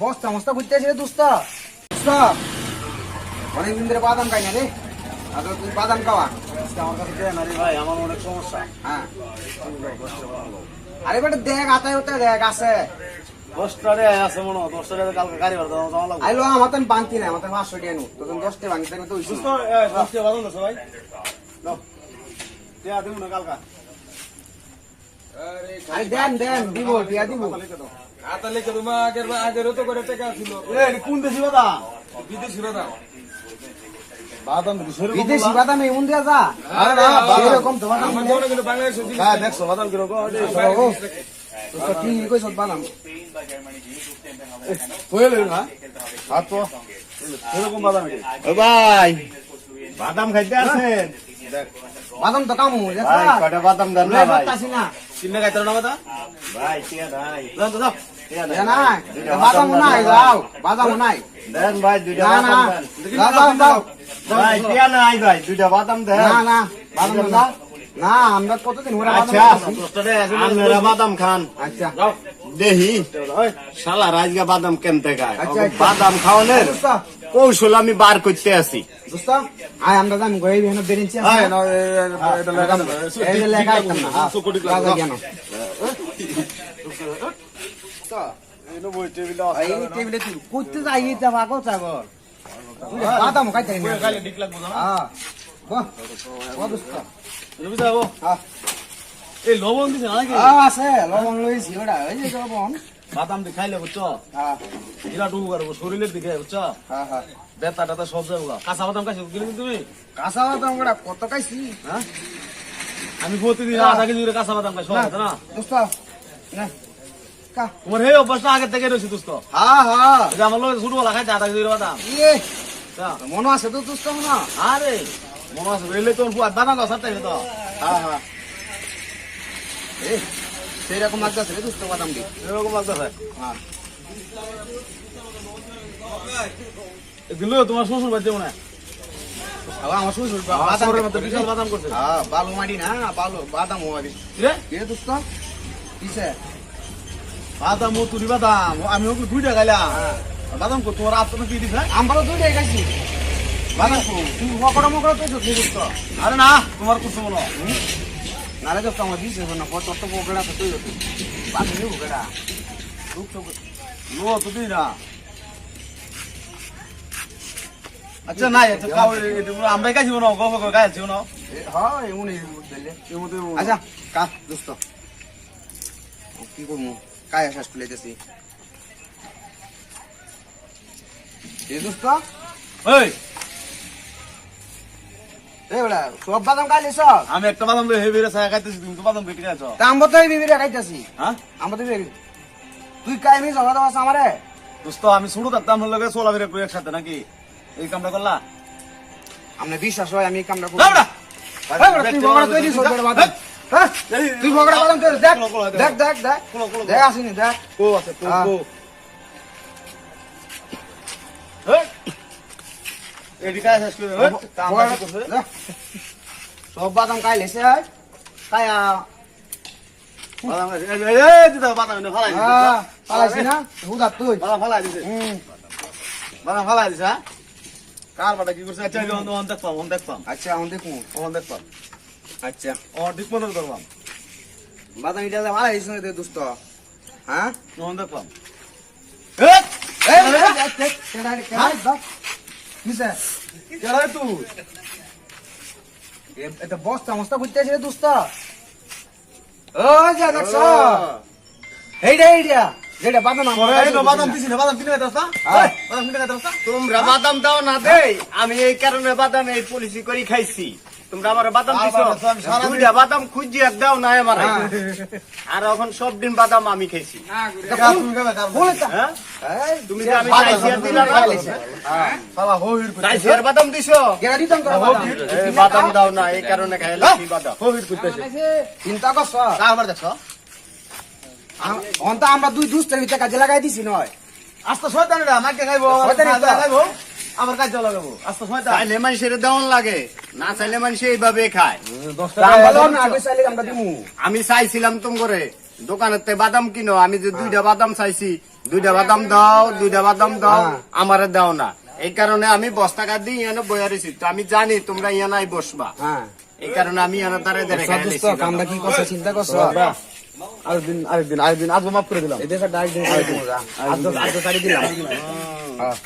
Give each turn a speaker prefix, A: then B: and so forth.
A: বস্তা মস্তা ঘুরতে আসে দোস্ত অনেকদিন ধরে বাদাম খাই না রে আর তুই বাদাম খাওয়া
B: আমার কাছে না
A: হ্যাঁ আরে বেটা দেখ আতায় হতে দেখ আছে
B: দশটা রে আছে মনে হয় দশটা রে কালকে গাড়ি ভাড়া জমা লাগবে
A: আইলো আমার তো বাংতি নাই আমার তো পাঁচশো টাকা নু তখন দশটা বাংতি তো
B: দশটা বাদন দেছো ভাই দাও দেয়া দিব না কালকা
A: দেন দেন দিব দিয়া দিব।
C: আতা লিখে তোমার আগের আগেরও তো করে টাকা ছিল।
B: কোন দেশি বাদাম?
C: বিদেশি বাদাম।
A: বিদেশি বাদাম। এমন দিয়া যা।
B: আরে না
A: এরকম
B: হ্যাঁ দেখছ বাদাম কীরকম?
A: কি কইছ বাদাম?
B: হয়ে না। হাত তো। এরকম বাদাম
D: ভাই। বাদাম খাইতে আছেন
A: বাদাম তো কামু
D: কটা বাদাম দেন না ভাই?
A: দেখতাছি না।
B: কিনে না বাদাম?
D: ভাই টিয়া নাই
B: দাও। দাও
D: টিয়া
A: নাই। বাদাম নাই যাও বাদাম নাই।
D: দেন ভাই দুইটা
A: না না।
D: বাদাম দেন।
A: দাও দাও দাও।
D: ভাই টিয়া নাই ভাই। দুইটা বাদাম দেন।
A: না না। বাদাম না? না। আমরা কতদিন হরে বাদাম
D: আচ্ছা। আপনারা বাদাম খান।
A: আচ্ছা।
B: দাও
D: দেহি শালা রাজগা বাদাম কেমতে
A: আচ্ছা, আচ্ছা।
D: বাদাম খাওয়ানোর কৌশল আমি বার করতে
A: হ্যাঁ, চাগর বাদাম খাইতে
B: এই লবণ দিছে নাকি?
A: আছে লবণ লইছি ওটা এই যে লবণ।
B: বাদাম দি খাইলে বুঝছ?
A: হ্যাঁ
B: বিরাট উপকার হব শরীরের দিকে বুঝছ?
A: হ্যাঁ হ্যাঁ
B: বেতা টেতা সব যাব কাঁচা বাদাম খাইছো কিনে তুমি?
A: কাঁচা বাদাম ওটা কত খাইছি?
B: হ্যাঁ আমি প্রতিদিন আধা কেজি করে কাঁচা বাদাম খাই সব না
A: দোস্ত না।
B: তোমার এই অভ্যাসটা আগে থেকে রয়েছে দোস্ত।
A: হ্যাঁ হ্যাঁ
B: আমার লোক ছোটবেলা খাইছে আধা কেজি করে বাদাম।
A: ইয়ে। মনে আছে তো দোস্ত মনে
B: আরে মনে আছে এলে তোর দানা গাছ সারতে তো।
A: হ্যাঁ হ্যাঁ সেই রকম লাগতেছে রে দোস্ত বাদাম দি
B: এরকম
A: হ্যাঁ।
B: দিল তোমার শ্বশুর হয়?
A: আমার শ্বশুর বাদাম
B: বিশাল বাদাম করছে।
A: হ্যাঁ বালু মাটি না বালু বাদাম
B: রে?
A: কে কিসে?
B: বাদাম ও বাদাম আমি ওকে দুইটা খাইলাম।
A: হ্যাঁ।
B: বাদাম কো তোমার আত্মা কি দিছে?
A: আমরাও দুইটাই খাইছি। বাদাম? তুই মকড়া মকড়া তো
B: আরে না তোমার করছ মনে হয়।
A: নারে দোস্ত আমার দিছে না কত তো বগড়া তো তুই তুই বাদাম নিও বগড়া দুঃখ তো
B: লো তো দিই না। আচ্ছা খাও এটা পুরো আমরাই মনে হয়, গল্প করে খাইছি মনে হয়।
A: দিলে।
B: এর মধ্যে
A: আচ্ছা কা দোস্ত। কি করব? কায় শেষ করে যেতেছি এ দোস্ত। বেড়া সব বাদাম খাইলি সব
B: আমি একটা বাদাম লই হেভি রে ছায়া খাইতেছি তুমি তো বাদাম
A: খাইতেছি।
B: হ্যাঁ?
A: তো তুই কাই মি জমা দেওয়া আমারে?
B: দোস্ত আমি শুরু আমার লগে চলা ফিরে করি একসাথে নাকি? এই কামটা করলা?
A: আমরা বিশ্বাস হয় আমি এই কামটা করি।
B: না, বেটা।
A: এই বেড়া, তুই বগড়া তৈরি সব বেড়া বাদাম হ্যাঁ? তুই বগড়া বাদাম তৈরি দেখ দেখ। দেখ দেখ
B: খোলো, খোলো,
A: দেখ আসিনি দেখ।
B: কো আছে। কো কাজ শেষ করে
A: দেখ। সব বাদাম খাই লেছে কায়া
B: বাদাম এই এই এই দিদা বাদাম এনে ফালাই দিছে
A: হ্যাঁ না হুদা তুই
B: বাদাম ফালাই দিছে বাদাম ফালাই দিছে হ্যাঁ কার বাটা কি করছে আচ্ছা অন অন দেখতাম অন দেখতাম
A: আচ্ছা আমি দেখুন
B: অন দেখতাম
A: আচ্ছা
B: অন ঠিক মতো করলাম
A: বাদাম এটা ভালো হয়েছে না দোস্ত হ্যাঁ
B: অন এই,
A: এই, দেখ, দেখ, কেডা, দেখ। কিসে?
B: কেডা রে তুই
A: এ- এটা বস্তা মস্তা ঘুরতে আসে রে দোস্ত। ও যা দেখছ এইটা এইটা যেটা বাদাম
B: বাদাম দিছি না বাদাম কিনে খাইতাছ
A: হ্যাঁ।
B: বাদাম কিনে খাইতাছ
D: তোমরা বাদাম দাও না দেই আমি এই কারণে বাদাম এই পলিসি করে খাইছি। তোমরা আমার বাদাম দিছো দুইটা বাদাম খুঁজি আর দাও না আমার
A: হ্যাঁ।
D: আর এখন সব দিন বাদাম আমি খাইছি
A: না।
B: কা তুমি
A: তা।
D: হ্যাঁ আমি
A: বাদাম
D: চাইছি আর দিলা না
A: খাইছে। হ্যাঁ।
D: বাদাম দিছো
A: বাদাম?
D: দাও না এই কারণে বাদাম
A: চিন্তা করছ আম- অন্ত আমরা দুই দুস্তের ভিতরে কাজে লাগাই দিছি নয়
B: আস্তে শয়তান এটা মাকে খাইবো। খাইবো আমার কাজ লাগাবো আস্তে শয়তান
D: চাইলে মানুষের দেওয়ান লাগে না চাইলে মানুষ এইভাবে খায়।
A: তা আমরা লও না, আগে চাইলে আমরা দিমু।
D: আমি চাইছিলাম তুম করে দোকানের তে বাদাম কিনো আমি যে দুইটা বাদাম চাইছি দুইটা বাদাম দাও দুইটা বাদাম দাও
A: হ্যাঁ।
D: আমারে দাও না। এই কারণে আমি বস্তাকা দিই ইয়ানো বইয়া রয়েছি তো আমি জানি তোমরা ইয়ানাই বসবা।
A: হ্যাঁ।
D: এই কারণে আমি ইয়ানো লইছি
A: কামটা কি করছ? চিন্তা করছ?
B: আরেকদিন আরেকদিন আরেকদিন আজকে মাফ করে দিলাম।
A: এদের ডাইরেক্ট আজ আজ দিলাম। হ্যাঁ।